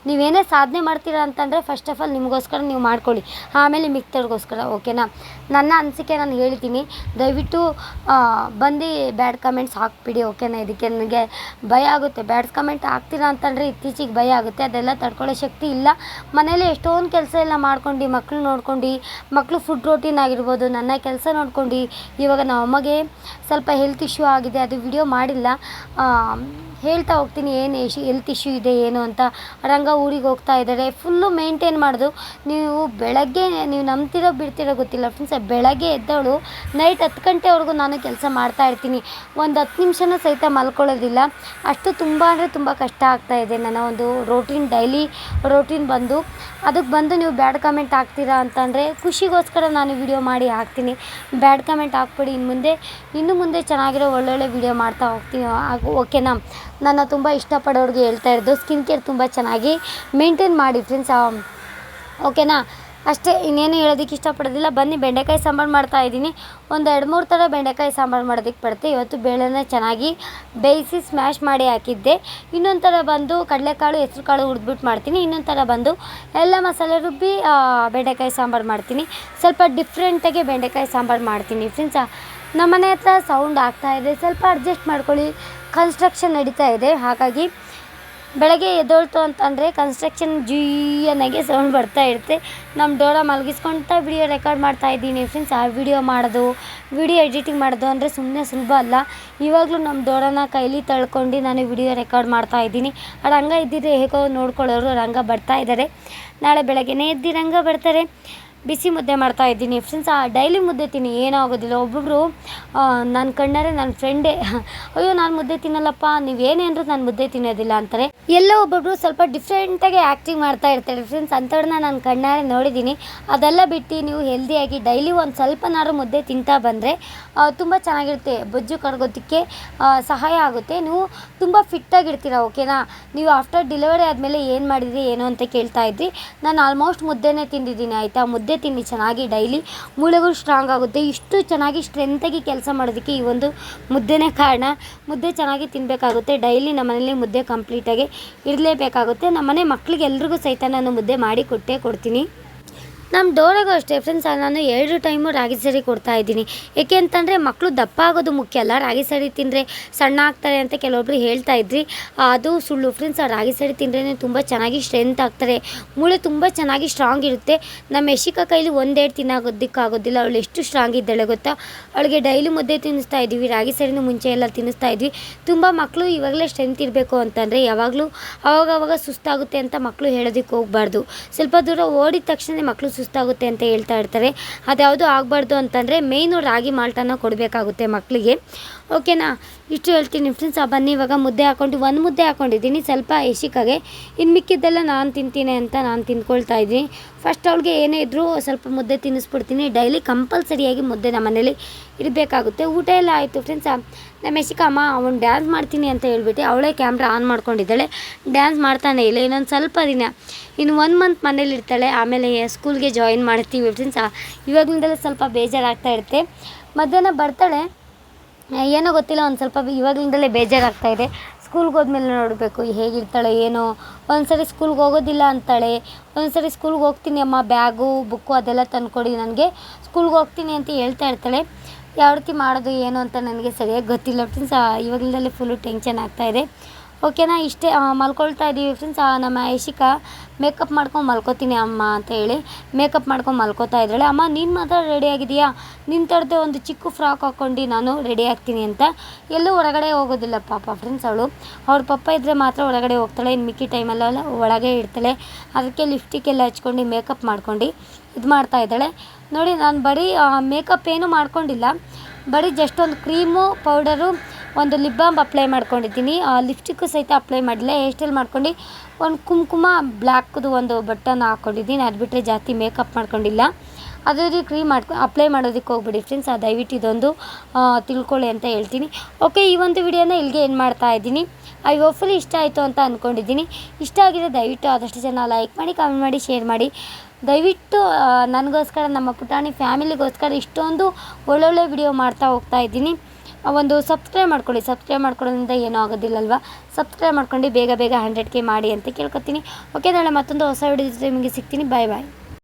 ನೀವೇನೇ ಸಾಧನೆ ಮಾಡ್ತೀರಾ ಅಂತಂದರೆ ಫಸ್ಟ್ ಆಫ್ ಆಲ್ ನಿಮಗೋಸ್ಕರ ನೀವು ಮಾಡ್ಕೊಳ್ಳಿ. ಆಮೇಲೆ ಮಿಕ್ತವ್ರಿಗೋಸ್ಕರ ಓಕೆನಾ ನನ್ನ ಅನಿಸಿಕೆ ನಾನು ಹೇಳ್ತೀನಿ. ದಯವಿಟ್ಟು ಬಂದು ಬ್ಯಾಡ್ ಕಮೆಂಟ್ಸ್ ಹಾಕ್ಬಿಡಿ ಓಕೆನಾ ಇದಕ್ಕೆ ನನಗೆ ಭಯ ಆಗುತ್ತೆ. ಬ್ಯಾಡ್ ಕಮೆಂಟ್ ಹಾಕ್ತೀರಾ ಅಂತಂದರೆ ಇತ್ತೀಚೆಗೆ ಭಯ ಆಗುತ್ತೆ. ಅದೆಲ್ಲ ತಡ್ಕೊಳ್ಳೋ ಶಕ್ತಿ ಇಲ್ಲ. ಮನೇಲಿ ಎಷ್ಟೊಂದು ಕೆಲಸ ಎಲ್ಲ ಮಾಡ್ಕೊಂಡು ಮಕ್ಕಳು ನೋಡ್ಕೊಂಡು ಮಕ್ಕಳು ಫುಡ್ ರೋಟೀನ್ ಆಗಿರ್ಬೋದು, ನನ್ನ ಕೆಲಸ ನೋಡ್ಕೊಂಡು, ಇವಾಗ ನಮ್ಮ ಅಮ್ಮಗೆ ಸ್ವಲ್ಪ ಹೆಲ್ತ್ ಇಶ್ಯೂ ಆಗಿದೆ, ಅದು ವಿಡಿಯೋ ಮಾಡಿಲ್ಲ. ಹೇಳ್ತಾ ಹೋಗ್ತೀನಿ, ಏನು ಇಶ್ಯೂ ಹೆಲ್ತ್ ಇಶ್ಯೂ ಇದೆ, ಏನು ಅಂತ. ರಂಗ ಊರಿಗೆ ಹೋಗ್ತಾ ಇದ್ದಾರೆ. ಫುಲ್ಲು ಮೇಂಟೈನ್ ಮಾಡೋದು. ನೀವು ಬೆಳಗ್ಗೆ, ನೀವು ನಂಬ್ತಿರೋ, ಬಿಡ್ತಿರೋ ಗೊತ್ತಿಲ್ಲ ಫ್ರೆಂಡ್ಸ್ ಬೆಳಗ್ಗೆ ಎದ್ದವಳು ನೈಟ್ ಹತ್ತು ಗಂಟೆವರೆಗೂ ನಾನು ಕೆಲಸ ಮಾಡ್ತಾ ಇರ್ತೀನಿ. ಒಂದು ಹತ್ತು ನಿಮಿಷನೂ ಸಹಿತ ಮಲ್ಕೊಳ್ಳೋದಿಲ್ಲ. ಅಷ್ಟು ತುಂಬ ಅಂದರೆ ತುಂಬ ಕಷ್ಟ ಆಗ್ತಾ ಇದೆ. ನನ್ನ ಒಂದು ರೋಟೀನ್ ಡೈಲಿ ರೋಟೀನ್ ಬಂದು. ಅದಕ್ಕೆ ಬಂದು ನೀವು ಬ್ಯಾಡ್ ಕಮೆಂಟ್ ಹಾಕ್ತೀರಾ ಅಂತಂದರೆ ಖುಷಿಗೋಸ್ಕರ ನಾನು ವಿಡಿಯೋ ಮಾಡಿ ಹಾಕ್ತೀನಿ. ಬ್ಯಾಡ್ ಕಮೆಂಟ್ ಹಾಕ್ಬಿಡಿ. ಇನ್ನು ಮುಂದೆ ಇನ್ನು ಮುಂದೆ ಚೆನ್ನಾಗಿರೋ ಒಳ್ಳೊಳ್ಳೆ ವಿಡಿಯೋ ಮಾಡ್ತಾ ಹೋಗ್ತೀನಿ. ಹಾಗೂ ಓಕೆನಾ? ನನ್ನ ತುಂಬ ಇಷ್ಟಪಡೋರಿಗೆ ಹೇಳ್ತಾ ಇರೋದು ಸ್ಕಿನ್ ಕೇರ್ ತುಂಬ ಚೆನ್ನಾಗಿ ಮೇಂಟೈನ್ ಮಾಡಿ ಫ್ರೆಂಡ್ಸ್ ಓಕೆನಾ ಅಷ್ಟೇ, ಇನ್ನೇನು ಹೇಳೋದಕ್ಕೆ ಇಷ್ಟಪಡೋದಿಲ್ಲ. ಬನ್ನಿ, ಬೆಂಡೆಕಾಯಿ ಸಾಂಬಾರು ಮಾಡ್ತಾ ಇದ್ದೀನಿ. ಒಂದು ಎರಡು ಮೂರು ಥರ ಬೆಂಡೆಕಾಯಿ ಸಾಂಬಾರು ಮಾಡೋದಕ್ಕೆ ಬರುತ್ತೆ. ಇವತ್ತು ಬೇಳೆನ ಚೆನ್ನಾಗಿ ಬೇಯಿಸಿ ಸ್ಮ್ಯಾಶ್ ಮಾಡಿ ಹಾಕಿದ್ದೆ. ಇನ್ನೊಂದು ಥರ ಬಂದು ಕಡಲೆಕಾಳು ಹೆಸ್ರು ಕಾಳು ಹುರಿದ್ಬಿಟ್ಟು ಮಾಡ್ತೀನಿ. ಇನ್ನೊಂದು ಥರ ಬಂದು ಎಲ್ಲ ಮಸಾಲೆ ರುಬ್ಬಿ ಬೆಂಡೆಕಾಯಿ ಸಾಂಬಾರು ಮಾಡ್ತೀನಿ. ಸ್ವಲ್ಪ ಡಿಫ್ರೆಂಟಾಗಿ ಬೆಂಡೆಕಾಯಿ ಸಾಂಬಾರು ಮಾಡ್ತೀನಿ ಫ್ರೆಂಡ್ಸ್ ನಮ್ಮ ಮನೆ ಹತ್ರ ಸೌಂಡ್ ಆಗ್ತಾ ಇದೆ. ಸ್ವಲ್ಪ ಅಡ್ಜಸ್ಟ್ ಮಾಡ್ಕೊಳ್ಳಿ. ಕನ್ಸ್ಟ್ರಕ್ಷನ್ ನಡೀತಾ ಇದೆ. ಹಾಗಾಗಿ ಬೆಳಗ್ಗೆ ಎದ್ದೋಳ್ತು ಅಂತಂದರೆ ಕನ್ಸ್ಟ್ರಕ್ಷನ್ ಜೀಯನಾಗೆ ಸೌಂಡ್ ಬರ್ತಾ ಇರುತ್ತೆ. ನಮ್ಮ ಡೋರ ಮಲಗಿಸ್ಕೊಂತ ವಿಡಿಯೋ ರೆಕಾರ್ಡ್ ಮಾಡ್ತಾ ಇದ್ದೀನಿ ಫ್ರೆಂಡ್ಸ್ ಆ ವಿಡಿಯೋ ಮಾಡೋದು ವಿಡಿಯೋ ಎಡಿಟಿಂಗ್ ಮಾಡೋದು ಅಂದರೆ ಸುಮ್ಮನೆ ಸುಲಭ ಅಲ್ಲ. ಇವಾಗಲೂ ನಮ್ಮ ಡೋರನ ಕೈಲಿ ತಳ್ಕೊಂಡು ನಾನು ವಿಡಿಯೋ ರೆಕಾರ್ಡ್ ಮಾಡ್ತಾ ಇದ್ದೀನಿ. ಆ ರಂಗ ಇದ್ದಿದ್ರೆ ಹೇಗೋ ನೋಡ್ಕೊಳ್ಳೋರು ರಂಗ ಬರ್ತಾ ಇದ್ದಾರೆ. ನಾಳೆ ಬೆಳಗ್ಗೆನೇ ಎದ್ದು ರಂಗ ಬರ್ತಾರೆ. ಬಿಸಿ ಮುದ್ದೆ ಮಾಡ್ತಾ ಇದ್ದೀನಿ. ಫ್ರೆಂಡ್ಸ್ ಆ ಡೈಲಿ ಮುದ್ದೆ ತಿನ್ನಿ ಏನೂ ಆಗೋದಿಲ್ಲ ಒಬ್ಬೊಬ್ಬರು ನನ್ನ ಕಣ್ಣಾರೆ ನನ್ನ ಫ್ರೆಂಡೇ ಅಯ್ಯೋ, ನಾನು ಮುದ್ದೆ ತಿನ್ನಲ್ಲಪ್ಪ ಏನೇ ಅಂದರೂ ನಾನು ಮುದ್ದೆ ತಿನ್ನೋದಿಲ್ಲ ಅಂತಾರೆ. ಎಲ್ಲೋ ಒಬ್ಬೊಬ್ಬರು ಸ್ವಲ್ಪ ಡಿಫ್ರೆಂಟಾಗಿ ಆ್ಯಕ್ಟಿಂಗ್ ಮಾಡ್ತಾ ಇರ್ತಾರೆ. ಫ್ರೆಂಡ್ಸ್ ಅಂಥವ್ರನ್ನ ನಾನು ಕಣ್ಣಾರೆ ನೋಡಿದ್ದೀನಿ. ಅದೆಲ್ಲ ಬಿಟ್ಟು ನೀವು ಹೆಲ್ದಿಯಾಗಿ ಡೈಲಿ ಒಂದು ಸ್ವಲ್ಪನಾದ್ರೂ ಮುದ್ದೆ ತಿಂತಾ ಬಂದರೆ ತುಂಬ ಚೆನ್ನಾಗಿರುತ್ತೆ. ಬೊಜ್ಜು ಕರಗೋದಕ್ಕೆ ಸಹಾಯ ಆಗುತ್ತೆ. ನೀವು ತುಂಬ ಫಿಟ್ಟಾಗಿರ್ತೀರ ಓಕೆನಾ ನೀವು ಆಫ್ಟರ್ ಡೆಲಿವರಿ ಆದಮೇಲೆ ಏನು ಮಾಡಿದ್ರಿ, ಏನು ಅಂತ ಕೇಳ್ತಾ ಇದ್ರಿ. ನಾನು ಆಲ್ಮೋಸ್ಟ್ ಮುದ್ದೆನೇ ತಿಂದಿದ್ದೀನಿ, ಆಯಿತಾ? ಮುದ್ದೆ ತಿನ್ನಿ ಚೆನ್ನಾಗಿ ಡೈಲಿ ಮೂಳೆಗಳು ಸ್ಟ್ರಾಂಗ್ ಆಗುತ್ತೆ. ಇಷ್ಟು ಚೆನ್ನಾಗಿ ಸ್ಟ್ರೆಂತಾಗಿ ಕೆಲಸ ಮಾಡೋದಕ್ಕೆ ಈ ಒಂದು ಮುದ್ದೆನೇ ಕಾರಣ. ಮುದ್ದೆ ಚೆನ್ನಾಗಿ ತಿನ್ನಬೇಕಾಗುತ್ತೆ ಡೈಲಿ ನಮ್ಮನೇಲಿ ಮುದ್ದೆ ಕಂಪ್ಲೀಟಾಗಿ ಇರಲೇಬೇಕಾಗುತ್ತೆ. ನಮ್ಮನೆ ಮಕ್ಕಳಿಗೆ ಎಲ್ರಿಗೂ ಸಹಿತ ನಾನು ಮುದ್ದೆ ಮಾಡಿ ಕೊಟ್ಟೇ ಕೊಡ್ತೀನಿ. ನಮ್ಮ ಡೋರಾಗೂ ಅಷ್ಟೇ ಫ್ರೆಂಡ್ಸ್ ನಾನು ಎರಡು ಟೈಮು ರಾಗಿ ಸರಿ ಕೊಡ್ತಾ ಇದ್ದೀನಿ. ಏಕೆ ಅಂತಂದರೆ ಮಕ್ಕಳು ದಪ್ಪ ಆಗೋದು ಮುಖ್ಯ ಅಲ್ಲ? ರಾಗಿ ಸರಿ ತಿಂದರೆ ಸಣ್ಣ ಆಗ್ತಾರೆ ಅಂತ ಕೆಲವೊಬ್ರು ಹೇಳ್ತಾ ಇದ್ರಿ. ಅದು ಸುಳ್ಳು. ಫ್ರೆಂಡ್ಸ್ ಆ, ರಾಗಿ ಸರಿ ತಿಂದ್ರೇ ತುಂಬ ಚೆನ್ನಾಗಿ ಸ್ಟ್ರೆಂತ್ ಆಗ್ತಾರೆ. ಮೂಳೆ ತುಂಬ ಚೆನ್ನಾಗಿ ಸ್ಟ್ರಾಂಗ್ ಇರುತ್ತೆ. ನಮ್ಮ ಯಶಿಕ ಕೈಲಿ ಒಂದೆರಡು ತಿನ್ನಾಗೋದಕ್ಕಾಗೋದಿಲ್ಲ. ಅವಳು ಎಷ್ಟು ಸ್ಟ್ರಾಂಗ್ ಇದ್ದಾಳೆ ಗೊತ್ತಾ? ಅವಳಿಗೆ ಡೈಲಿ ಮುದ್ದೆ ತಿನ್ನಿಸ್ತಾ ಇದ್ದೀವಿ. ರಾಗಿ ಸರಿನೂ ಮುಂಚೆ ಎಲ್ಲ ತಿನ್ನಿಸ್ತಾ ಇದ್ವಿ. ತುಂಬ ಮಕ್ಕಳು ಇವಾಗಲೇ ಸ್ಟ್ರೆಂತ್ ಇರಬೇಕು ಅಂತಂದರೆ ಯಾವಾಗಲೂ ಅವಾಗವಾಗ ಸುಸ್ತಾಗುತ್ತೆ ಅಂತ ಮಕ್ಕಳು ಹೇಳೋದಕ್ಕೆ ಹೋಗಬಾರ್ದು. ಸ್ವಲ್ಪ ದೂರ ಓಡಿದ ತಕ್ಷಣ ಮಕ್ಕಳು ಸುಸ್ತಾಗುತ್ತೆ ಅಂತ ಹೇಳ್ತಾ ಇರ್ತಾರೆ. ಅದ್ಯಾವುದು ಆಗಬಾರ್ದು ಅಂತಂದರೆ ಮೇಯ್ನು ರಾಗಿ ಮಾಲ್ಟನ್ನು ಕೊಡಬೇಕಾಗುತ್ತೆ ಮಕ್ಕಳಿಗೆ ಓಕೆನಾ? ಇಷ್ಟು ಹೇಳ್ತೀನಿ ಫ್ರೆಂಡ್ಸ್ ಬನ್ನಿ, ಇವಾಗ ಮುದ್ದೆ ಹಾಕ್ಕೊಂಡು ಒಂದು ಮುದ್ದೆ ಹಾಕ್ಕೊಂಡಿದ್ದೀನಿ ಸ್ವಲ್ಪ ಎಶಿಕಾಗೆ ಇನ್ನು ಮಿಕ್ಕಿದ್ದೆಲ್ಲ ನಾನು ತಿಂತೀನಿ ಅಂತ ನಾನು ತಿಂದ್ಕೊಳ್ತಾ ಇದ್ದೀನಿ. ಫಸ್ಟ್ ಅವಳಿಗೆ ಏನೇ ಇದ್ದರೂ ಸ್ವಲ್ಪ ಮುದ್ದೆ ತಿನ್ನಿಸ್ಬಿಡ್ತೀನಿ. ಡೈಲಿ ಕಂಪಲ್ಸರಿಯಾಗಿ ಮುದ್ದೆ ನಮ್ಮ ಮನೇಲಿ ಇರಬೇಕಾಗುತ್ತೆ. ಊಟ ಎಲ್ಲ ಆಯಿತು ಫ್ರೆಂಡ್ಸ್ ನಮ್ಮ ಯಶಿಕಮ್ಮ ಅವನು ಡ್ಯಾನ್ಸ್ ಮಾಡ್ತೀನಿ ಅಂತ ಹೇಳ್ಬಿಟ್ಟು ಅವಳೇ ಕ್ಯಾಮ್ರಾ ಆನ್ ಮಾಡ್ಕೊಂಡಿದ್ದಾಳೆ. ಡ್ಯಾನ್ಸ್ ಮಾಡ್ತಾನೆ ಇಲ್ಲ, ಇನ್ನೊಂದು ಸ್ವಲ್ಪ ದಿನ. ಇನ್ನು ಒನ್ ಮಂತ್ ಮನೇಲಿ ಇರ್ತಾಳೆ. ಆಮೇಲೆ ಸ್ಕೂಲ್ಗೆ ಜಾಯಿನ್ ಮಾಡ್ತೀವಿ ಫ್ರೆಂಡ್ಸ್ ಇವಾಗಲಿಂದಲೇ ಸ್ವಲ್ಪ ಬೇಜಾರಾಗ್ತಾ ಇರುತ್ತೆ. ಮಧ್ಯಾಹ್ನ ಬರ್ತಾಳೆ. ಏನೋ ಗೊತ್ತಿಲ್ಲ, ಒಂದು ಸ್ವಲ್ಪ ಇವಾಗಲಿಂದಲೇ ಬೇಜಾರಾಗ್ತಾ ಇದೆ. ಸ್ಕೂಲ್ಗೆ ಹೋದ್ಮೇಲೆ ನೋಡಬೇಕು ಹೇಗಿರ್ತಾಳೆ, ಏನೋ. ಒಂದ್ಸರಿ ಸ್ಕೂಲ್ಗೆ ಹೋಗೋದಿಲ್ಲ ಅಂತಾಳೆ. ಒಂದ್ಸರಿ ಸ್ಕೂಲ್ಗೆ ಹೋಗ್ತೀನಿ, ಅಮ್ಮ, ಬ್ಯಾಗು, ಬುಕ್ಕು ಅದೆಲ್ಲ ತಂದುಕೊಡಿ ನನಗೆ. ಸ್ಕೂಲ್ಗೆ ಹೋಗ್ತೀನಿ ಅಂತ ಹೇಳ್ತಾ ಇರ್ತಾಳೆ. ಯಾವ ರೀತಿ ಮಾಡೋದು, ಏನು ಅಂತ ನನಗೆ ಸರಿಯಾಗಿ ಗೊತ್ತಿಲ್ಲ. ಫ್ರೆಂಡ್ಸ್ ಇವಾಗಲಿಂದಲೇ ಫುಲ್ಲು ಟೆನ್ಷನ್ ಆಗ್ತಾ ಇದೆ. ಓಕೆನಾ? ಇಷ್ಟೇ ಮಲ್ಕೊಳ್ತಾ ಇದ್ದೀವಿ ಫ್ರೆಂಡ್ಸ್ ನಮ್ಮ ಯಶಿಕಾ ಮೇಕಪ್ ಮಾಡ್ಕೊಂಡು ಮಲ್ಕೋತೀನಿ ಅಮ್ಮ ಅಂತ ಹೇಳಿ ಮೇಕಪ್ ಮಾಡ್ಕೊಂಡು ಮಲ್ಕೋತಾ ಇದ್ದಾಳೆ. ಅಮ್ಮ, ನೀನು ಮಾತ್ರ ರೆಡಿ ಆಗಿದೆಯಾ ನಿನ್ನ ತರದೆ ಒಂದು ಚಿಕ್ಕ ಫ್ರಾಕ್ ಹಾಕ್ಕೊಂಡು ನಾನು ರೆಡಿ ಆಗ್ತೀನಿ ಅಂತ. ಎಲ್ಲೂ ಹೊರಗಡೆ ಹೋಗೋದಿಲ್ಲ ಪಾಪ ಫ್ರೆಂಡ್ಸ್ ಅವಳು. ಅವ್ರ ಪಪ್ಪ ಇದ್ದರೆ ಮಾತ್ರ ಹೊರಗಡೆ ಹೋಗ್ತಾಳೆ. ಇನ್ನು ಮಿಕ್ಕಿ ಟೈಮಲ್ಲೆಲ್ಲ ಒಳಗೆ ಇಡ್ತಾಳೆ. ಅದಕ್ಕೆ ಲಿಫ್ಟಿಗೆಲ್ಲ ಹಚ್ಕೊಂಡು ಮೇಕಪ್ ಮಾಡ್ಕೊಂಡು ಇದು ಮಾಡ್ತಾ ಇದ್ದಾಳೆ. ನೋಡಿ, ನಾನು ಬರೀ ಮೇಕಪ್ ಏನೂ ಮಾಡ್ಕೊಂಡಿಲ್ಲ. ಬರೀ ಜಸ್ಟ್ ಒಂದು ಕ್ರೀಮು ಪೌಡರು ಒಂದು ಲಿಪ್ ಬಾಮ್ ಅಪ್ಲೈ ಮಾಡ್ಕೊಂಡಿದ್ದೀನಿ. ಲಿಪ್ಸ್ಟಿಕ್ಕು ಸಹಿತ ಅಪ್ಲೈ ಮಾಡಿಲ್ಲ. ಹೇರ್ ಸ್ಟೈಲ್ ಮಾಡ್ಕೊಂಡು ಒಂದು ಕುಂಕುಮ ಬ್ಲ್ಯಾಕ್ದು ಒಂದು ಬಟನ್ ಹಾಕ್ಕೊಂಡಿದ್ದೀನಿ ಅದು ಬಿಟ್ಟರೆ ಜಾಸ್ತಿ ಮೇಕಪ್ ಮಾಡ್ಕೊಂಡಿಲ್ಲ. ಅದೇ ಕ್ರೀಮ್ ಮಾಡ್ಕೊ ಅಪ್ಲೈ ಮಾಡೋದಕ್ಕೆ ಹೋಗ್ಬಿಡಿ ಫ್ರೆಂಡ್ಸ್ ಆ ದಯವಿಟ್ಟು ಇದೊಂದು ಆ, ತಿಳ್ಕೊಳ್ಳಿ ಅಂತ ಹೇಳ್ತೀನಿ. ಓಕೆ ಈ ಒಂದು ವಿಡಿಯೋನ ಇಲ್ಲಿಗೆ ಏನು ಮಾಡ್ತಾ ಇದ್ದೀನಿ. ಐ ಹೋಪ್ಫುಲಿ ಇಷ್ಟ ಆಯಿತು ಅಂತ ಅಂದ್ಕೊಂಡಿದ್ದೀನಿ ಇಷ್ಟ ಆಗಿದೆ ದಯವಿಟ್ಟು ಆದಷ್ಟು ಜನ ಲೈಕ್ ಮಾಡಿ ಕಮೆಂಟ್ ಮಾಡಿ ಶೇರ್ ಮಾಡಿ. ದಯವಿಟ್ಟು ನನಗೋಸ್ಕರ ನಮ್ಮ ಪುಟಾಣಿ ಫ್ಯಾಮಿಲಿಗೋಸ್ಕರ ಇಷ್ಟೊಂದು ಒಳ್ಳೊಳ್ಳೆ ವಿಡಿಯೋ ಮಾಡ್ತಾ ಹೋಗ್ತಾ ಇದ್ದೀನಿ. ಆ, ಒಂದು ಸಬ್ಸ್ಕ್ರೈಬ್ ಮಾಡ್ಕೊಳ್ಳಿ ಸಬ್ಸ್ಕ್ರೈಬ್ ಮಾಡ್ಕೊಳ್ಳೋದ್ರಿಂದ ಏನೂ ಆಗೋದಿಲ್ಲಲ್ವ? ಸಬ್ಸ್ಕ್ರೈಬ್ ಮಾಡ್ಕೊಂಡು ಬೇಗ ಬೇಗ ಹಂಡ್ರೆಡ್ ಕೆ ಮಾಡಿ ಅಂತ ಕೇಳ್ಕೊತೀನಿ. ಓಕೆ ನಾಳೆ ಮತ್ತೊಂದು ಹೊಸ ವಿಡಿಯೋ ಜೊತೆ ನಿಮಗೆ ಸಿಗ್ತೀನಿ. ಬಾಯ್ ಬಾಯ್